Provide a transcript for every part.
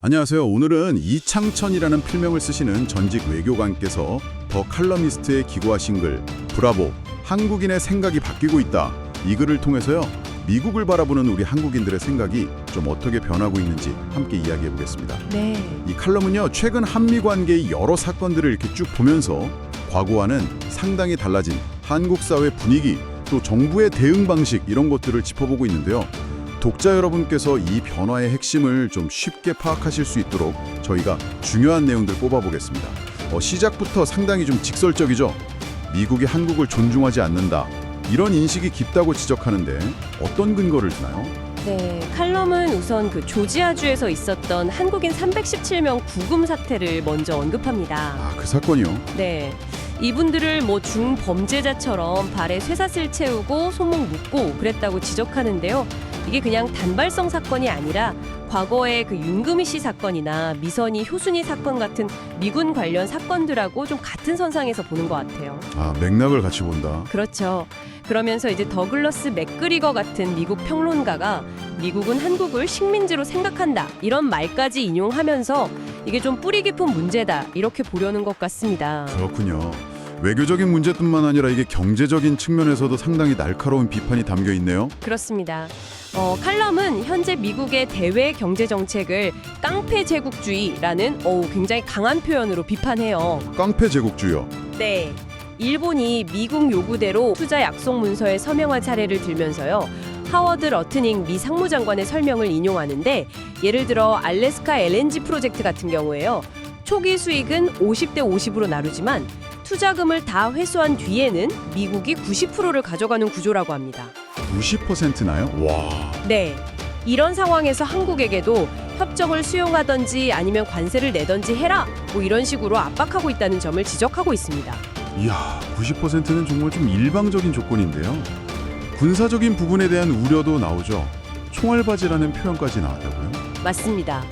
안녕하세요. 오늘은 이창천이라는 필명을 쓰시는 전직 외교관께서 더 칼럼니스트에 기고하신 글 브라보 한국인의 생각이 바뀌고 있다. 이 글을 통해서요. 미국을 바라보는 우리 한국인들의 생각이 좀 어떻게 변하고 있는지 함께 이야기해 보겠습니다. 네, 이 칼럼은요. 최근 한미 관계의 여러 사건들을 이렇게 쭉 보면서 과거와는 상당히 달라진 한국 사회 분위기 또 정부의 대응 방식 이런 것들을 짚어보고 있는데요. 독자 여러분께서 이 변화의 핵심을 좀 쉽게 파악하실 수 있도록 저희가 중요한 내용들 뽑아보겠습니다. 어, 시작부터 상당히 좀 직설적이죠. 미국이 한국을 존중하지 않는다. 이런 인식이 깊다고 지적하는데 어떤 근거를 드나요? 네. 칼럼은 우선 그 조지아주에서 있었던 한국인 317명 구금 사태를 먼저 언급합니다. 아, 그 사건이요. 네. 이분들을 뭐 중범죄자처럼 발에 쇠사슬 채우고 손목 묶고 그랬다고 지적하는데요. 이게 그냥 단발성 사건이 아니라 과거의 그 윤금희 씨 사건이나 미선이 효순이 사건 같은 미군 관련 사건들하고 좀 같은 선상에서 보는 것 같아요. 아, 맥락을 같이 본다. 그렇죠. 그러면서 이제 더글러스 맥그리거 같은 미국 평론가가 미국은 한국을 식민지로 생각한다 이런 말까지 인용하면서 이게 좀 뿌리 깊은 문제다 이렇게 보려는 것 같습니다. 그렇군요. 외교적인 문제뿐만 아니라 이게 경제적인 측면에서도 상당히 날카로운 비판이 담겨 있네요. 그렇습니다. 어, 칼럼은 현재 미국의 대외 경제 정책을 깡패 제국주의라는 어우 굉장히 강한 표현으로 비판해요. 깡패 제국주의요. 네. 일본이 미국 요구대로 투자 약속 문서에 서명한 사례를 들면서요. 하워드 러트닝 미 상무장관의 설명을 인용하는데 예를 들어 알래스카 LNG 프로젝트 같은 경우에요. 초기 수익은 50대 50으로 나누지만 투자금을 다 회수한 뒤에는 미국이 90%를 가져가는 구조라고 합니다. 90%나요? 와. 네. 이런 상황에서 한국에게도 협정을 수용하던지 아니면 관세를 내던지 해라. 뭐 이런 식으로 압박하고 있다는 점을 지적하고 있습니다. 이야, 90%는 정말 좀 일방적인 조건인데요. 군사적인 부분에 대한 우려도 나오죠. 총알바지라는 표현까지 나왔다고요? 맞습니다.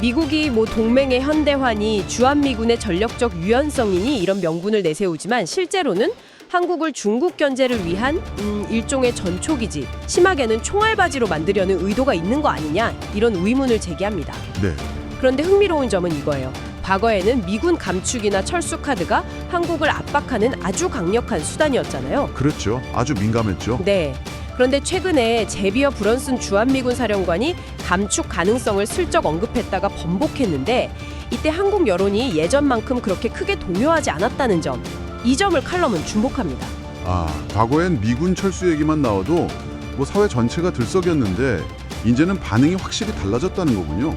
미국이 뭐 동맹의 현대화니 주한미군의 전력적 유연성이니 이런 명분을 내세우지만 실제로는 한국을 중국 견제를 위한 음, 일종의 전초기지, 심하게는 총알바지로 만들려는 의도가 있는 거 아니냐 이런 의문을 제기합니다. 네. 그런데 흥미로운 점은 이거예요. 과거에는 미군 감축이나 철수 카드가 한국을 압박하는 아주 강력한 수단이었잖아요. 그렇죠. 아주 민감했죠. 네. 그런데 최근에 제비어 브런슨 주한미군 사령관이 감축 가능성을 슬쩍 언급했다가 번복했는데 이때 한국 여론이 예전만큼 그렇게 크게 동요하지 않았다는 점. 이 점을 칼럼은 주목합니다. 아, 과거엔 미군 철수 얘기만 나와도 뭐 사회 전체가 들썩였는데 이제는 반응이 확실히 달라졌다는 거군요.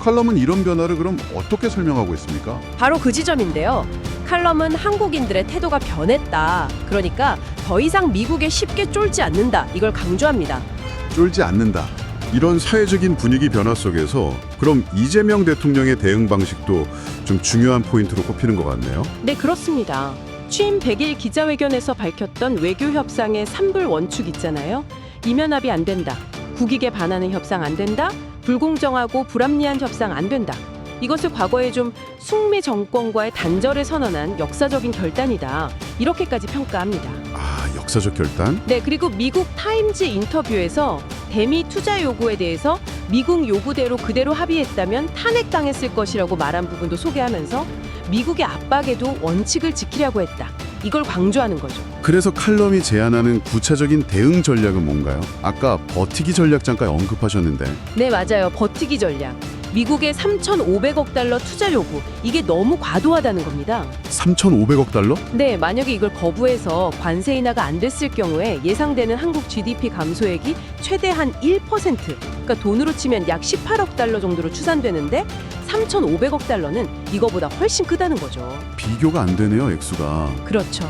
칼럼은 이런 변화를 그럼 어떻게 설명하고 있습니까? 바로 그 지점인데요. 칼럼은 한국인들의 태도가 변했다. 그러니까 더 이상 미국에 쉽게 쫄지 않는다. 이걸 강조합니다. 쫄지 않는다. 이런 사회적인 분위기 변화 속에서 그럼 이재명 대통령의 대응 방식도 좀 중요한 포인트로 꼽히는 것 같네요. 네, 그렇습니다. 취임 100일 기자회견에서 밝혔던 외교 협상의 삼불 원축 있잖아요. 이면합의 안 된다. 국익에 반하는 협상 안 된다. 불공정하고 불합리한 협상 안 된다. 이것을 과거에 좀 숙미 정권과의 단절을 선언한 역사적인 결단이다. 이렇게까지 평가합니다. 아, 역사적 결단? 네, 그리고 미국 타임즈 인터뷰에서 대미 투자 요구에 대해서 미국 요구대로 그대로 합의했다면 탄핵당했을 것이라고 말한 부분도 소개하면서 미국의 압박에도 원칙을 지키려고 했다. 이걸 강조하는 거죠. 그래서 칼럼이 제안하는 구체적인 대응 전략은 뭔가요? 아까 버티기 전략 잠깐 언급하셨는데 네, 맞아요. 버티기 전략. 미국의 3,500억 달러 투자 요구. 이게 너무 과도하다는 겁니다. 3,500억 달러? 네, 만약에 이걸 거부해서 관세 인하가 안 됐을 경우에 예상되는 한국 GDP 감소액이 최대 한 1%, 그러니까 돈으로 치면 약 18억 달러 정도로 추산되는데 3,500억 달러는 이거보다 훨씬 크다는 거죠. 비교가 안 되네요, 액수가. 그렇죠.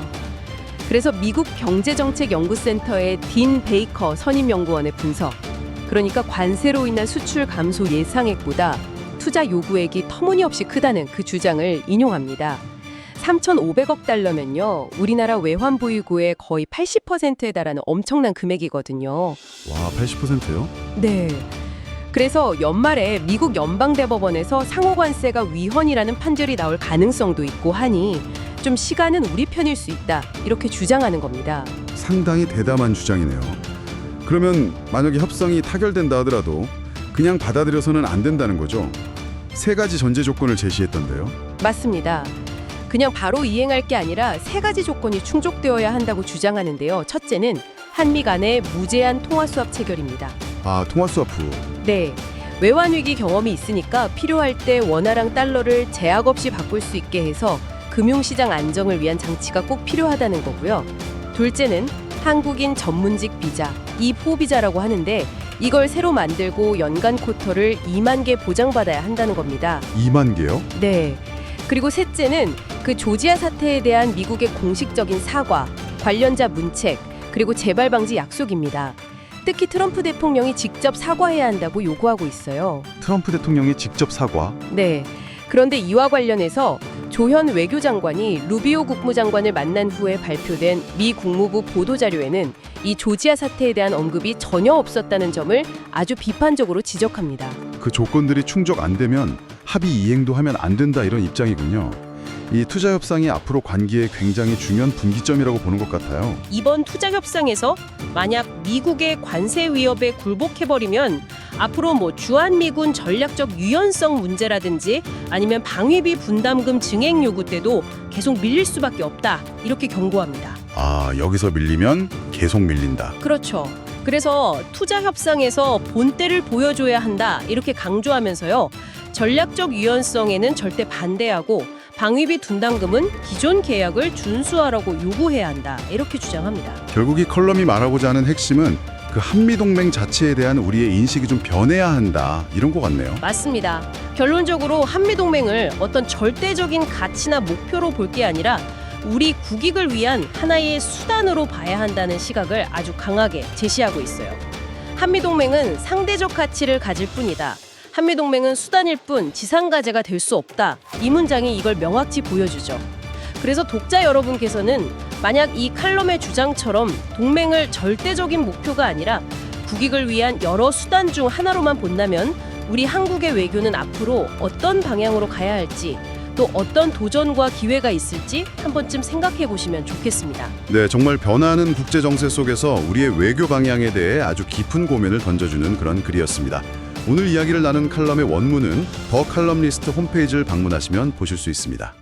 그래서 미국 경제정책연구센터의 딘 베이커 선임연구원의 분석. 그러니까 관세로 인한 수출 감소 예상액보다 투자 요구액이 터무니없이 크다는 그 주장을 인용합니다. 3,500억 달러면요. 우리나라 외환 보유고의 거의 80%에 달하는 엄청난 금액이거든요. 와, 80%요? 네. 그래서 연말에 미국 연방대법원에서 상호관세가 위헌이라는 판결이 나올 가능성도 있고 하니 좀 시간은 우리 편일 수 있다. 이렇게 주장하는 겁니다. 상당히 대담한 주장이네요. 그러면 만약에 협상이 타결된다 하더라도 그냥 받아들여서는 안 된다는 거죠. 세 가지 전제 조건을 제시했던데요. 맞습니다. 그냥 바로 이행할 게 아니라 세 가지 조건이 충족되어야 한다고 주장하는데요. 첫째는 한미 간의 무제한 통화 수합 체결입니다. 아, 통화 수합 후. 네. 외환 위기 경험이 있으니까 필요할 때 원화랑 달러를 제약 없이 바꿀 수 있게 해서 금융시장 안정을 위한 장치가 꼭 필요하다는 거고요. 둘째는 한국인 전문직 비자, 이포 비자라고 하는데 이걸 새로 만들고 연간 쿼터를 2만 개 보장받아야 한다는 겁니다. 2만 개요? 네. 그리고 셋째는 그 조지아 사태에 대한 미국의 공식적인 사과, 관련자 문책, 그리고 재발 방지 약속입니다. 특히 트럼프 대통령이 직접 사과해야 한다고 요구하고 있어요. 트럼프 대통령이 직접 사과. 네. 그런데 이와 관련해서 조현 외교장관이 루비오 국무장관을 만난 후에 발표된 미 국무부 보도자료에는 이 조지아 사태에 대한 언급이 전혀 없었다는 점을 아주 비판적으로 지적합니다. 그 조건들이 충족 안 되면 합의 이행도 하면 안 된다 이런 입장이군요. 이 투자 협상이 앞으로 관계에 굉장히 중요한 분기점이라고 보는 것 같아요. 이번 투자 협상에서 만약 미국의 관세 위협에 굴복해버리면 앞으로 뭐 주한미군 전략적 유연성 문제라든지 아니면 방위비 분담금 증액 요구 때도 계속 밀릴 수밖에 없다 이렇게 경고합니다. 아, 여기서 밀리면 계속 밀린다. 그렇죠. 그래서 투자 협상에서 본때를 보여줘야 한다 이렇게 강조하면서요 전략적 유연성에는 절대 반대하고 방위비 분담금은 기존 계약을 준수하라고 요구해야 한다 이렇게 주장합니다. 결국 이 컬럼이 말하고자 하는 핵심은 그 한미 동맹 자체에 대한 우리의 인식이 좀 변해야 한다 이런 것 같네요. 맞습니다. 결론적으로 한미 동맹을 어떤 절대적인 가치나 목표로 볼 게 아니라 우리 국익을 위한 하나의 수단으로 봐야 한다는 시각을 아주 강하게 제시하고 있어요. 한미 동맹은 상대적 가치를 가질 뿐이다. 한미 동맹은 수단일 뿐 지상가제가 될 수 없다. 이 문장이 이걸 명확히 보여주죠. 그래서 독자 여러분께서는 만약 이 칼럼의 주장처럼 동맹을 절대적인 목표가 아니라 국익을 위한 여러 수단 중 하나로만 본다면 우리 한국의 외교는 앞으로 어떤 방향으로 가야 할지 또 어떤 도전과 기회가 있을지 한 번쯤 생각해 보시면 좋겠습니다. 네, 정말 변화하는 국제 정세 속에서 우리의 외교 방향에 대해 아주 깊은 고민을 던져주는 그런 글이었습니다. 오늘 이야기를 나눈 칼럼의 원문은 더 칼럼리스트 홈페이지를 방문하시면 보실 수 있습니다.